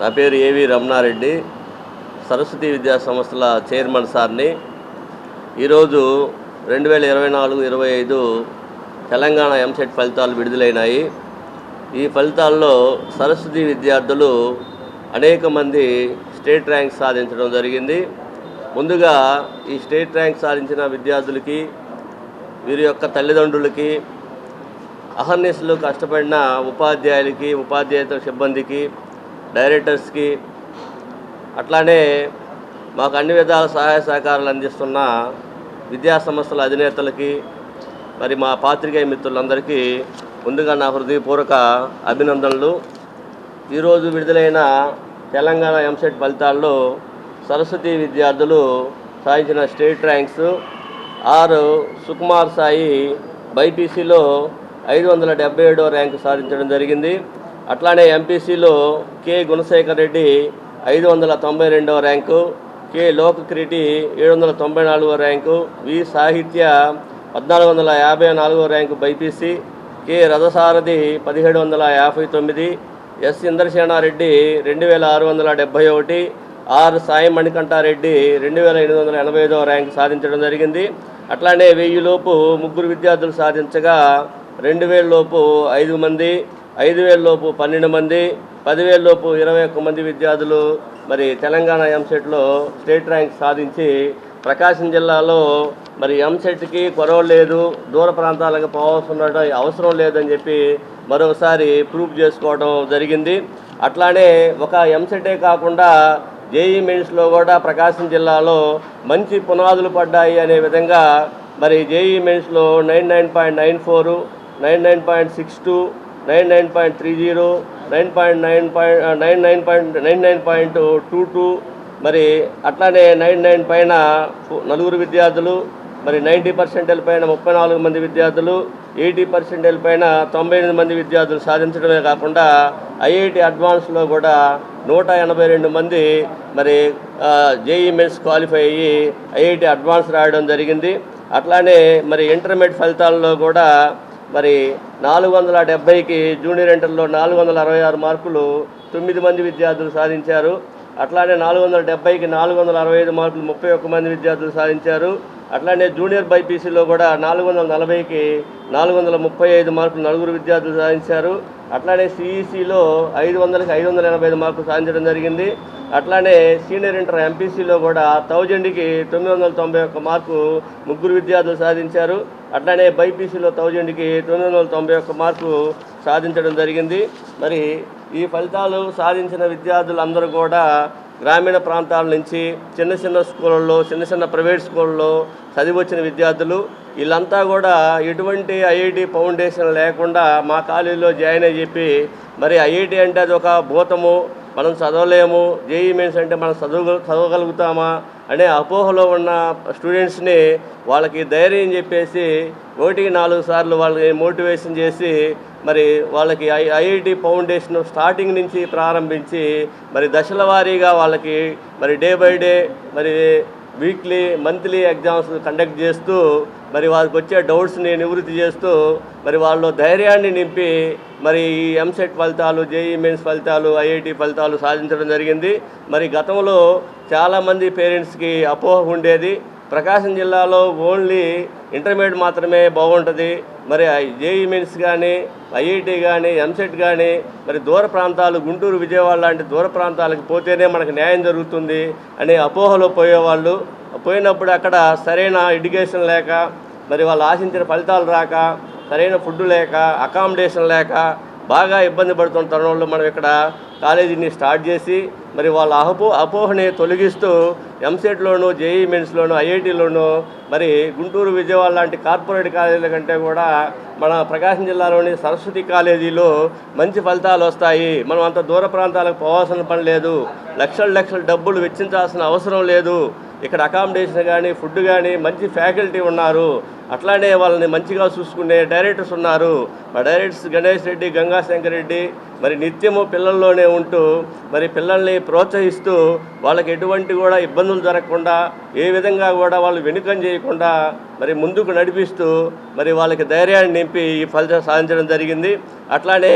నా పేరు ఏవి రమణారెడ్డి సరస్వతి విద్యా సంస్థల చైర్మన్ సార్ని. ఈరోజు రెండు వేల ఇరవై నాలుగు ఇరవై ఐదు తెలంగాణ ఎంసెట్ ఫలితాలు విడుదలైనాయి. ఈ ఫలితాల్లో సరస్వతి విద్యార్థులు అనేక మంది స్టేట్ ర్యాంక్ సాధించడం జరిగింది. ముందుగా ఈ స్టేట్ ర్యాంక్ సాధించిన విద్యార్థులకి వీరి యొక్క తల్లిదండ్రులకి అహర్నిశలు కష్టపడిన ఉపాధ్యాయులకి ఉపాధ్యాయుత సిబ్బందికి డైరెక్టర్స్కి అట్లానే మాకు అన్ని విధాల సహాయ సహకారాలు అందిస్తున్న విద్యా సంస్థల అధినేతలకి మరి మా పాత్రికేయ మిత్రులందరికీ ముందుగా నా హృదయపూర్వక అభినందనలు. ఈరోజు విడుదలైన తెలంగాణ ఎంసెట్ ఫలితాల్లో సరస్వతి విద్యార్థులు సాధించిన స్టేట్ ర్యాంక్స్ ఆరు సుకుమార్ సాయి బైపీసీలో ఐదు వందల డెబ్బై ఏడో ర్యాంకు సాధించడం జరిగింది. అట్లానే ఎంపీసీలో కె గుణశేఖర్ రెడ్డి ఐదు వందల తొంభై రెండవ ర్యాంకు కె లోకకిరీటి ఏడు వందల తొంభై నాలుగో ర్యాంకు వి సాహిత్య పద్నాలుగు వందల యాభై నాలుగో ర్యాంకు బైపీసీ కె రథసారథి పదిహేడు వందల యాభై తొమ్మిది ఎస్ ఇంద్రసేనారెడ్డి రెండు వేల ఆరు వందల డెబ్భై ఒకటి ఆర్ సాయి మణికంఠారెడ్డి రెండు వేల ఎనిమిది వందల ఎనభై ఐదవ ర్యాంక్ సాధించడం జరిగింది. అట్లానే వెయ్యి లోపు ముగ్గురు విద్యార్థులు సాధించగా రెండు వేల లోపు ఐదు మంది ఐదు వేలలోపు పన్నెండు మంది పదివేల లోపు ఇరవై ఒక్క మంది విద్యార్థులు మరి తెలంగాణ ఎంసెట్లో స్టేట్ ర్యాంక్ సాధించి ప్రకాశం జిల్లాలో మరి ఎంసెట్కి కొరవ లేదు దూర ప్రాంతాలకు పోవాల్సిన అవసరం లేదని చెప్పి మరోసారి ప్రూఫ్ చేసుకోవడం జరిగింది. అట్లానే ఒక ఎంసెటే కాకుండా జేఈ మెయిన్స్లో కూడా ప్రకాశం జిల్లాలో మంచి పునాదులు పడ్డాయి అనే విధంగా మరి జేఈ మెయిన్స్లో nine nine point nine four nine nine point six two nine nine point three zero nine point nine point nine nine point nine nine point two two మరి అట్లానే నైన్ నైన్ పైన నలుగురు విద్యార్థులు మరి నైంటీ పర్సెంటేజ్ పైన ముప్పై నాలుగు మంది విద్యార్థులు ఎయిటీ పర్సెంటేజ్ పైన తొంభై ఎనిమిది మంది విద్యార్థులు సాధించడమే కాకుండా ఐఐటి అడ్వాన్స్లో కూడా నూట ఎనభై రెండు మంది మరి జేఈ మెన్స్ క్వాలిఫై అయ్యి ఐఐటి అడ్వాన్స్ రాయడం జరిగింది. అట్లానే మరి ఇంటర్మీడియట్ ఫలితాల్లో కూడా మరి నాలుగు వందల డెబ్బైకి జూనియర్ ఇంటర్లో నాలుగు వందల అరవై ఆరు మార్కులు తొమ్మిది మంది విద్యార్థులు సాధించారు. అట్లానే నాలుగు వందల డెబ్బైకి నాలుగు వందల అరవై ఐదు మార్కులు ముప్పై ఒక్క మంది విద్యార్థులు సాధించారు. అట్లానే జూనియర్ బైపీసీలో కూడా నాలుగు వందల నలభైకి నాలుగు వందల ముప్పై ఐదు మార్కులు నలుగురు విద్యార్థులు సాధించారు. అట్లానే సిఈసిలో ఐదు వందలకి ఐదు వందల ఎనభై ఐదు మార్కులు సాధించడం జరిగింది. అట్లానే సీనియర్ ఇంటర్ ఎంపీసీలో కూడా థౌజండ్కి తొమ్మిది వందల తొంభై ఒక్క మార్కు ముగ్గురు విద్యార్థులు సాధించారు. అట్లానే బైపీసీలో థౌజండ్కి తొమ్మిది వందల తొంభై ఒక్క మార్కు సాధించడం జరిగింది. మరి ఈ ఫలితాలు సాధించిన విద్యార్థులందరూ కూడా గ్రామీణ ప్రాంతాల నుంచి చిన్న చిన్న స్కూళ్ళల్లో చిన్న చిన్న ప్రైవేట్ స్కూళ్ళలో చదివొచ్చిన విద్యార్థులు. వీళ్ళంతా కూడా ఎటువంటి ఐఐటి ఫౌండేషన్ లేకుండా మా కాలేజీలో జాయిన్ అయ్యి చెప్పి మరి ఐఐటి అంటే అది ఒక భూతము. మనం చదవలేము. జేఈ మెయిన్స్ అంటే మనం చదువు చదవగలుగుతామా అనే అపోహలో ఉన్న స్టూడెంట్స్ని వాళ్ళకి ధైర్యం చెప్పేసి ఒకటికి నాలుగు సార్లు వాళ్ళని మోటివేషన్ చేసి మరి వాళ్ళకి ఐ ఐఐటి ఫౌండేషన్ స్టార్టింగ్ నుంచి ప్రారంభించి మరి దశల వారీగా వాళ్ళకి మరి డే బై డే మరి వీక్లీ మంత్లీ ఎగ్జామ్స్ కండక్ట్ చేస్తూ మరి వారికి వచ్చే డౌట్స్ని నివృత్తి చేస్తూ మరి వాళ్ళు ధైర్యాన్ని నింపి మరి ఈ ఎంసెట్ ఫలితాలు జేఈ మెయిన్స్ ఫలితాలు ఐఐటి ఫలితాలు సాధించడం జరిగింది. మరి గతంలో చాలామంది పేరెంట్స్కి అపోహ ఉండేది. ప్రకాశం జిల్లాలో ఓన్లీ ఇంటర్మీడియట్ మాత్రమే బాగుంటుంది. మరి జేఈ మెన్స్ కానీ ఐఐటి కానీ ఎంసెట్ కానీ మరి దూర ప్రాంతాలు గుంటూరు విజయవాడ లాంటి దూర ప్రాంతాలకు పోతేనే మనకు న్యాయం జరుగుతుంది అనే అపోహలో పోయేవాళ్ళు. పోయినప్పుడు అక్కడ సరైన ఎడ్యుకేషన్ లేక మరి వాళ్ళు ఆశించిన ఫలితాలు రాక సరైన ఫుడ్ లేక అకామిడేషన్ లేక బాగా ఇబ్బంది పడుతున్న తరుణంలో మనం ఇక్కడ కాలేజీని స్టార్ట్ చేసి మరి వాళ్ళ అహపో అపోహని తొలగిస్తూ ఎంసెట్లోను జేఈ మెన్స్లోను ఐఐటీలోను మరి గుంటూరు విజయవాడ లాంటి కార్పొరేట్ కాలేజీల కంటే కూడా మన ప్రకాశం జిల్లాలోని సరస్వతి కాలేజీలో మంచి ఫలితాలు వస్తాయి. మనం అంత దూర ప్రాంతాలకు పోవాల్సిన పని లేదు. లక్షల లక్షల డబ్బులు వెచ్చించాల్సిన అవసరం లేదు. ఇక్కడ అకామిడేషన్ కానీ ఫుడ్ కానీ మంచి ఫ్యాకల్టీ ఉన్నారు. అట్లానే వాళ్ళని మంచిగా చూసుకునే డైరెక్టర్స్ ఉన్నారు. మా డైరెక్టర్స్ గణేష్ రెడ్డి గంగాశంకర్ రెడ్డి మరి నిత్యము పిల్లల్లోనే ఉంటూ మరి పిల్లల్ని ప్రోత్సహిస్తూ వాళ్ళకి ఎటువంటి కూడా ఇబ్బందులు జరగకుండా ఏ విధంగా కూడా వాళ్ళు వెనుకం చేయకుండా మరి ముందుకు నడిపిస్తూ మరి వాళ్ళకి ధైర్యాన్ని నింపి ఈ ఫలితం సాధించడం జరిగింది. అట్లానే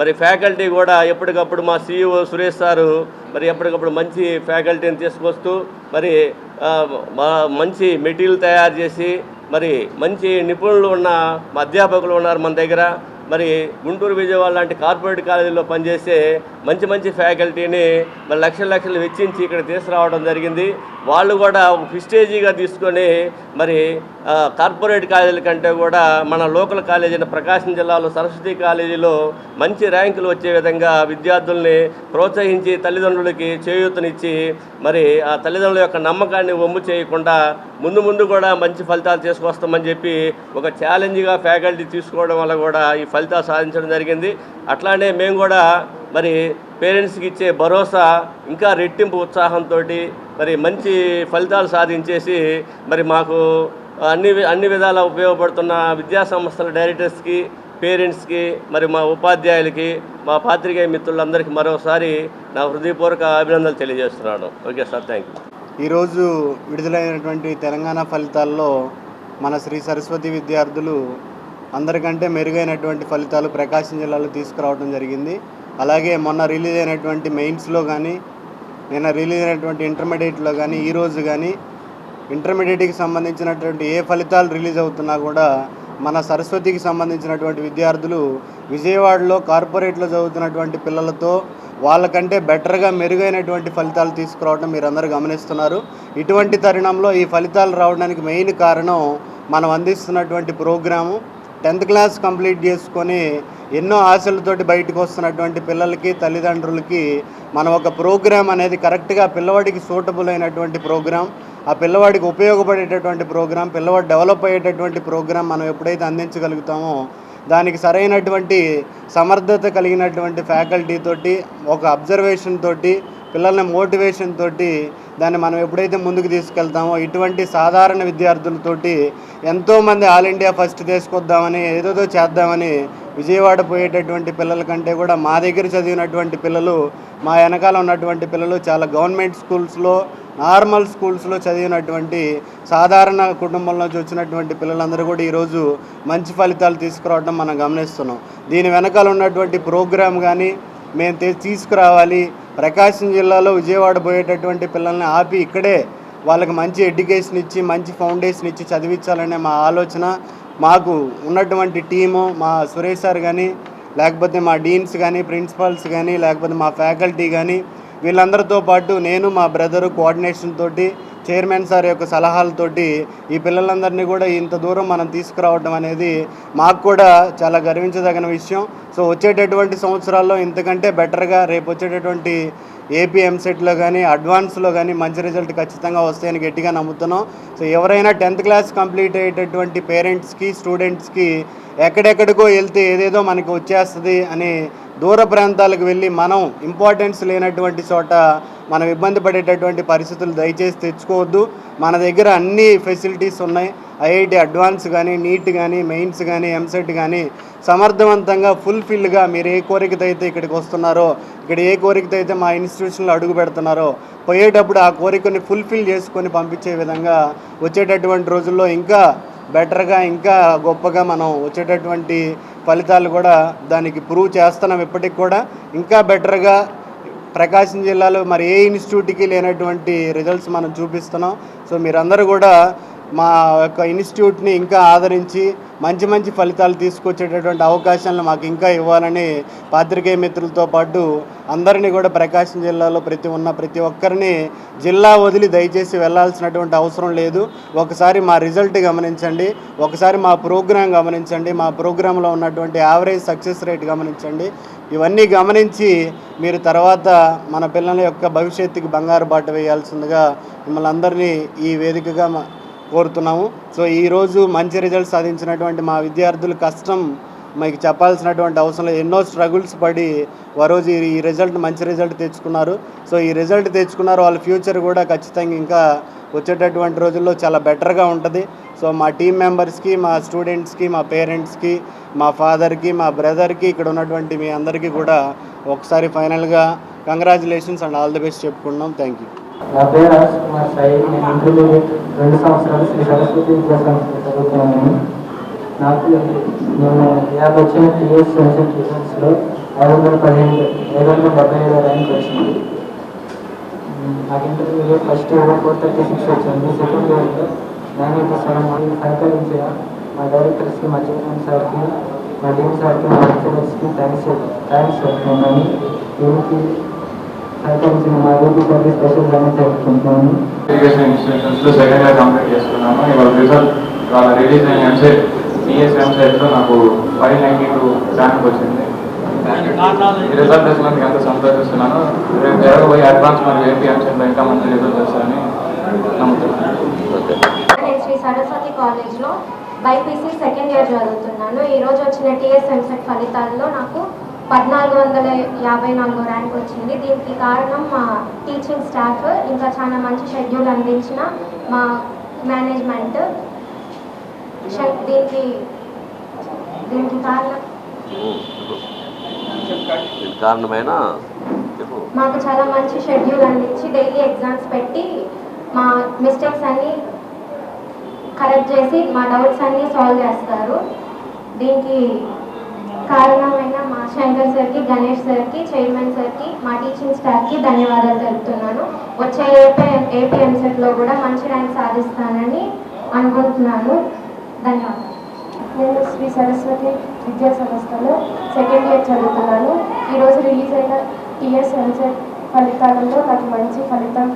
మరి ఫ్యాకల్టీ కూడా ఎప్పటికప్పుడు మా సీఈఓ సురేష్ సారు మరి ఎప్పటికప్పుడు మంచి ఫ్యాకల్టీని తీసుకొస్తూ మరి మా మంచి మెటీరియల్ తయారు చేసి మరి మంచి నిపుణులు ఉన్న అధ్యాపకులు ఉన్నారు మన దగ్గర. మరి గుంటూరు విజయవాడ లాంటి కార్పొరేట్ కాలేజీలో పనిచేసే మంచి మంచి ఫ్యాకల్టీని మరి లక్షల లక్షలు వెచ్చించి ఇక్కడ తీసుకురావడం జరిగింది. వాళ్ళు కూడా ఒక ప్రిస్టేజీగా తీసుకొని మరి కార్పొరేట్ కాలేజీల కంటే కూడా మన లోకల్ కాలేజీ అయిన ప్రకాశం జిల్లాలో సరస్వతి కాలేజీలో మంచి ర్యాంకులు వచ్చే విధంగా విద్యార్థుల్ని ప్రోత్సహించి తల్లిదండ్రులకి చేయూతనిచ్చి మరి ఆ తల్లిదండ్రుల యొక్క నమ్మకాన్ని వమ్ము చేయకుండా ముందు ముందు కూడా మంచి ఫలితాలు తీసుకొస్తామని చెప్పి ఒక ఛాలెంజ్గా ఫ్యాకల్టీ తీసుకోవడం వల్ల కూడా ఈ ఫలితాలు సాధించడం జరిగింది. అట్లానే మేము కూడా మరి పేరెంట్స్కి ఇచ్చే భరోసా ఇంకా రెట్టింపు ఉత్సాహంతో మరి మంచి ఫలితాలు సాధించేసి మరి మాకు అన్ని అన్ని విధాలా ఉపయోగపడుతున్న విద్యా సంస్థల డైరెక్టర్స్కి పేరెంట్స్కి మరి మా ఉపాధ్యాయులకి మా పాత్రికేయ మిత్రులందరికీ మరోసారి నా హృదయపూర్వక అభినందనలు తెలియజేస్తున్నాను. ఓకే సార్ థ్యాంక్ యూ ఈరోజు విడుదలైనటువంటి తెలంగాణ ఫలితాల్లో మన శ్రీ సరస్వతి విద్యార్థులు అందరికంటే మెరుగైనటువంటి ఫలితాలు ప్రకాశం జిల్లాలో తీసుకురావడం జరిగింది. అలాగే మొన్న రిలీజ్ అయినటువంటి మెయిన్స్లో కానీ నిన్న రిలీజ్ అయినటువంటి ఇంటర్మీడియట్లో కానీ ఈరోజు కానీ ఇంటర్మీడియట్కి సంబంధించినటువంటి ఏ ఫలితాలు రిలీజ్ అవుతున్నా కూడా మన సరస్వతికి సంబంధించినటువంటి విద్యార్థులు విజయవాడలో కార్పొరేట్లో చదువుతున్నటువంటి పిల్లలతో వాళ్ళకంటే బెటర్గా మెరుగైనటువంటి ఫలితాలు తీసుకురావడం మీరందరూ గమనిస్తున్నారు. ఇటువంటి తరుణంలో ఈ ఫలితాలు రావడానికి మెయిన్ కారణం మనం అందిస్తున్నటువంటి ప్రోగ్రాము. టెన్త్ క్లాస్ కంప్లీట్ చేసుకొని ఎన్నో ఆశలతోటి బయటకు వస్తున్నటువంటి పిల్లలకి తల్లిదండ్రులకి మనం ఒక ప్రోగ్రామ్ అనేది కరెక్ట్గా పిల్లవాడికి సూటబుల్ అయినటువంటి ప్రోగ్రాం ఆ పిల్లవాడికి ఉపయోగపడేటటువంటి ప్రోగ్రాం పిల్లవాడు డెవలప్ అయ్యేటటువంటి ప్రోగ్రాం మనం ఎప్పుడైతే అందించగలుగుతామో దానికి సరైనటువంటి సమర్థత కలిగినటువంటి ఫ్యాకల్టీ తోటి ఒక అబ్జర్వేషన్ తోటి పిల్లల్ని మోటివేషన్ తోటి దాన్ని మనం ఎప్పుడైతే ముందుకు తీసుకెళ్తామో ఇటువంటి సాధారణ విద్యార్థులతోటి ఎంతోమంది ఆల్ ఇండియా ఫస్ట్ తీసుకొద్దామని ఏదోదో చేద్దామని విజయవాడ పోయేటటువంటి పిల్లల కంటే కూడా మా దగ్గర చదివినటువంటి పిల్లలు మా వెనకాల ఉన్నటువంటి పిల్లలు చాలా గవర్నమెంట్ స్కూల్స్లో నార్మల్ స్కూల్స్లో చదివినటువంటి సాధారణ కుటుంబంలో నుంచి వచ్చినటువంటి పిల్లలందరూ కూడా ఈరోజు మంచి ఫలితాలు తీసుకురావడం మనం గమనిస్తున్నాం. దీని వెనకాల ఉన్నటువంటి ప్రోగ్రామ్ కానీ మేము తీసుకురావాలి ప్రకాశం జిల్లాలో విజయవాడ పోయేటటువంటి పిల్లల్ని ఆపి ఇక్కడే వాళ్ళకి మంచి ఎడ్యుకేషన్ ఇచ్చి మంచి ఫౌండేషన్ ఇచ్చి చదివించాలనే మా ఆలోచన. మాకు ఉన్నటువంటి టీము మా సురేష్ సార్ కానీ లేకపోతే మా డీన్స్ కానీ ప్రిన్సిపాల్స్ కానీ లేకపోతే మా ఫ్యాకల్టీ కానీ వీళ్ళందరితో పాటు నేను మా బ్రదరు కోఆర్డినేషన్ తోటి చైర్మన్ సార్ యొక్క సలహాలతోటి ఈ పిల్లలందరినీ కూడా ఇంత దూరం మనం తీసుకురావడం అనేది మాకు కూడా చాలా గర్వించదగిన విషయం. సో వచ్చేటటువంటి సంవత్సరాల్లో ఇంతకంటే బెటర్గా రేపు వచ్చేటటువంటి ఏపీ ఎంసెట్లో కానీ అడ్వాన్స్లో కానీ మంచి రిజల్ట్ ఖచ్చితంగా వస్తాయని గట్టిగా నమ్ముతున్నాం. సో ఎవరైనా టెన్త్ క్లాస్ కంప్లీట్ అయ్యేటటువంటి పేరెంట్స్కి స్టూడెంట్స్కి ఎక్కడెక్కడికో వెళ్తే ఏదేదో మనకి వచ్చేస్తుంది అని దూర ప్రాంతాలకు వెళ్ళి మనం ఇంపార్టెన్స్ లేనటువంటి చోట మనం ఇబ్బంది పడేటటువంటి పరిస్థితులు దయచేసి తెచ్చుకోవద్దు. మన దగ్గర అన్ని ఫెసిలిటీస్ ఉన్నాయి. ఐఐటి అడ్వాన్స్ కానీ నీట్ కానీ మెయిన్స్ కానీ ఎంసెట్ కానీ సమర్థవంతంగా ఫుల్ఫిల్గా మీరు ఏ కోరికతో అయితే ఇక్కడికి వస్తున్నారో ఇక్కడ ఏ కోరికతో అయితే మా ఇన్స్టిట్యూషన్లో అడుగు పెడుతున్నారో పోయేటప్పుడు ఆ కోరికని ఫుల్ఫిల్ చేసుకొని పంపించే విధంగా వచ్చేటటువంటి రోజుల్లో ఇంకా బెటర్గా ఇంకా గొప్పగా మనం వచ్చేటటువంటి ఫలితాలు కూడా దానికి ప్రూవ్ చేస్తున్నాం ఇప్పటికి కూడా. ఇంకా బెటర్గా ప్రకాశం జిల్లాలో మరి ఏ ఇన్స్టిట్యూట్కి లేనటువంటి రిజల్ట్స్ మనం చూపిస్తున్నాం. సో మీరందరూ కూడా మా యొక్క ఇన్స్టిట్యూట్ని ఇంకా ఆదరించి మంచి మంచి ఫలితాలు తీసుకొచ్చేటటువంటి అవకాశాలను మాకు ఇంకా ఇవ్వాలని పాత్రికేయ మిత్రులతో పాటు అందరినీ కూడా ప్రకాశం జిల్లాలో ప్రతి ఉన్న ప్రతి ఒక్కరిని జిల్లా వదిలి దయచేసి వెళ్ళాల్సినటువంటి అవసరం లేదు. ఒకసారి మా రిజల్ట్ గమనించండి. ఒకసారి మా ప్రోగ్రాం గమనించండి. మా ప్రోగ్రాంలో ఉన్నటువంటి యావరేజ్ సక్సెస్ రేట్ గమనించండి. ఇవన్నీ గమనించి మీరు తర్వాత మన పిల్లల యొక్క భవిష్యత్తుకి బంగారు బాట వేయాల్సిందిగా మిమ్మల్ని అందరినీ ఈ వేదికగా కోరుతున్నాము. సో ఈరోజు మంచి రిజల్ట్ సాధించినటువంటి మా విద్యార్థులు కష్టం మీకు చెప్పాల్సినటువంటి అవసరం లేదు. ఎన్నో స్ట్రగుల్స్ పడి వరోజు ఈ- ఈ రిజల్ట్ మంచి రిజల్ట్ తెచ్చుకున్నారు. సో ఈ రిజల్ట్ తెచ్చుకున్నారు. వాళ్ళ ఫ్యూచర్ కూడా ఖచ్చితంగా ఇంకా వచ్చేటటువంటి రోజుల్లో చాలా బెటర్గా ఉంటుంది. సో మా టీం మెంబర్స్కి మా స్టూడెంట్స్కి మా పేరెంట్స్కి మా ఫాదర్కి మా బ్రదర్కి ఇక్కడ ఉన్నటువంటి మీ అందరికీ కూడా ఒకసారి ఫైనల్గా congratulations and all the best చెప్పుకున్నాం థ్యాంక్ యూ నా పేరు రాజ్ కుమార్ సాయి. నేను ఇంటర్మీడియట్ రెండు సంవత్సరాలు శ్రీ సరస్వతి విద్యా సంస్థ చదువుతున్నాను. నాకు నేను యాభై వచ్చిన టీఎస్ సెన్సెట్ రిజల్ట్స్లో ఐదు వందల పదిహేను ఐదు వందల డెబ్బై ఐదు ర్యాంక్ వచ్చింది. నాకు ఇంటర్వ్యూలో ఫస్ట్ ఇయర్లో ఫోర్ థర్టీ సిక్స్ వచ్చింది. సెకండ్ ఇయర్లో నైన్ ఎయిటీ సెవెన్ మంది సహకరించిన మా డైరెక్టర్స్కి మా చైర్మన్ సార్కి మా డీన్ సార్కి మా లెక్చరర్స్కి థ్యాంక్స్ థ్యాంక్స్ చెప్తున్నాను. దీనికి సహకరించిన మా ఏపీ సార్కి స్పెషల్ థ్యాంక్స్ చెప్తున్నాను ఎడ్యుకేషన్ ఇన్స్టిట్యూషన్స్లో సెకండ్ ఇయర్ కంప్లీట్ చేసుకున్నాను ఇవాళ రిజల్ట్ ఇవాళ రిలీజ్ అయిన ఎంసెట్ బిఎస్ ఎంసెట్లో నాకు ఫైవ్ నైంటీ టూ ర్యాంక్ వచ్చింది. ఈ రిజల్ట్ వచ్చినందుకు ఎంతో సంతోషిస్తున్నాను రేపు జరగబోయే అడ్వాన్స్ మరియు ఏపీ ఎంసెట్లో ఇంకా మంచి రిజల్ట్ వస్తారని నమ్ముతున్నాను ఓకే శ్రీ సరస్వతి కాలేజ్లో బైపీసీ సెకండ్ ఇయర్ చదువుతున్నాను. ఈరోజు వచ్చిన టీఎస్ ఎంసెట్ ఫలితాల్లో నాకు పద్నాలుగు వందల యాభై నాలుగు ర్యాంక్ వచ్చింది. దీనికి కారణం మా టీచింగ్ స్టాఫ్ ఇంకా చాలా మంచి షెడ్యూల్ అందించిన మా మేనేజ్మెంట్. దీనికి దీనికి కారణం కారణమైన మాకు చాలా మంచి షెడ్యూల్ అందించి డైలీ ఎగ్జామ్స్ పెట్టి మా మిస్టేక్స్ అన్ని కరెక్ట్ చేసి మా డౌట్స్ అన్ని సాల్వ్ చేస్తారు. దీనికి కారణమైన మా శంకర్ సార్కి గణేష్ సార్కి చైర్మన్ సార్కి మా టీచింగ్ స్టాఫ్కి ధన్యవాదాలు తెలుపుతున్నాను. వచ్చే ఏపీ ఏపీఎంసెట్లో కూడా మంచి ర్యాంక్ సాధిస్తానని అనుకుంటున్నాను. ధన్యవాదాలు. నేను శ్రీ సరస్వతి విద్యా సంస్థలో సెకండ్ ఇయర్ చదువుతున్నాను. ఈరోజు రిలీజ్ అయిన టీఎస్ ఎంసెట్ ఫలితాలలో నాకు మంచి ఫలితం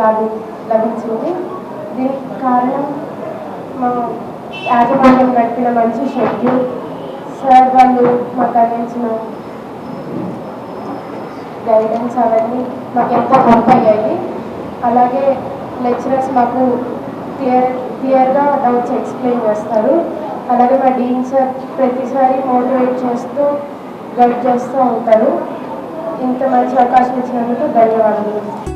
లభి లభించింది. దీనికి కారణం మా యాజమాన్యం గడిపిన మంచి షెడ్యూల్ సార్ వాళ్ళు మాకు అందించిన గైడెన్స్ అవన్నీ మాకు ఎంతో హెల్ప్ అయ్యాయి అలాగే లెక్చరర్స్ మాకు క్లియర్ క్లియర్గా డౌట్స్ ఎక్స్ప్లెయిన్ చేస్తారు. అలాగే మా డీన్ సార్ ప్రతిసారి మోటివేట్ చేస్తూ గైడ్ చేస్తూ ఉంటారు. ఇంత మంచి అవకాశం ఇచ్చినందుకు ధన్యవాదాలు